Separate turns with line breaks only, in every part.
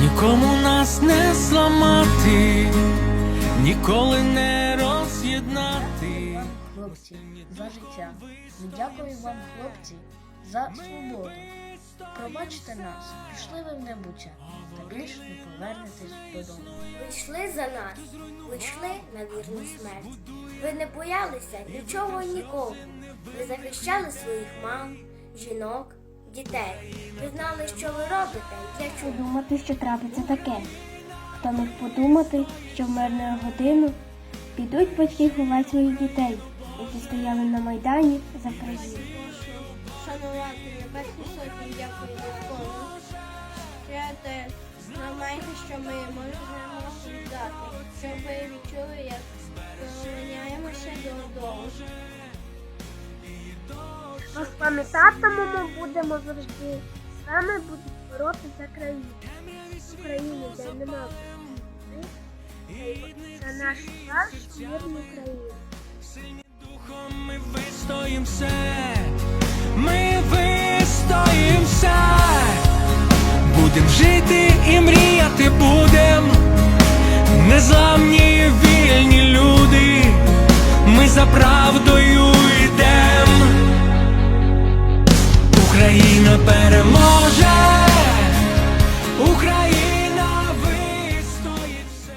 нас не зламати, ніколи не роз'єднати.
хлопці, за життя. Ми дякуємо вам, хлопці, за свободу. Пробачте нас, пішли ви в небуття, та більше не повернетесь додому.
Ви йшли за нас, ви йшли на вірну смерть. Ви не боялися нічого і нікого. Ви захищали своїх мам, жінок, дітей. Ви знали, що ви робите і для чого.
Думати, що трапиться таке. Хто міг подумати, що в мирну годину підуть батьки ховати своїх дітей, які стояли на майдані за країну.
шанувати небесні сотні, дякую Господу. Святе, знамайте, що ми можемо дати, щоб ви відчули, як поверняємося додому.
Розпам'ятатимемо будемо завжди. Саме будуть боротися за країну. Україну, де нема війни. Це наш першу мирну країну.
Духом ми вистоїмся, ми вистоїмся, будем жити і мріяти будем, незламні вільні люди, ми за правдою Україна переможе, Україна вистоїться.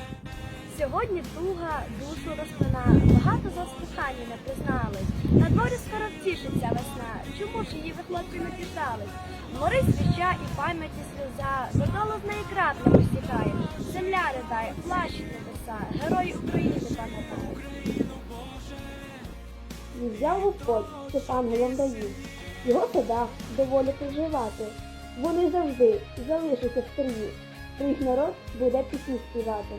Сьогодні туга душу розпина, багато заспихання не признались. На дворі скоро втішиться весна. Чому ж її ви хлопці не діждались? Горить свіча і пам'яті сльоза, додолу з неї краплами стікає. Земля ридає, плачуть небеса, герої України пам'ятають.
І взяв Господь, що ангелам даю. В Його садах доволі проживати. Вони завжди залишаться в стрію. їх народ буде пісні співати.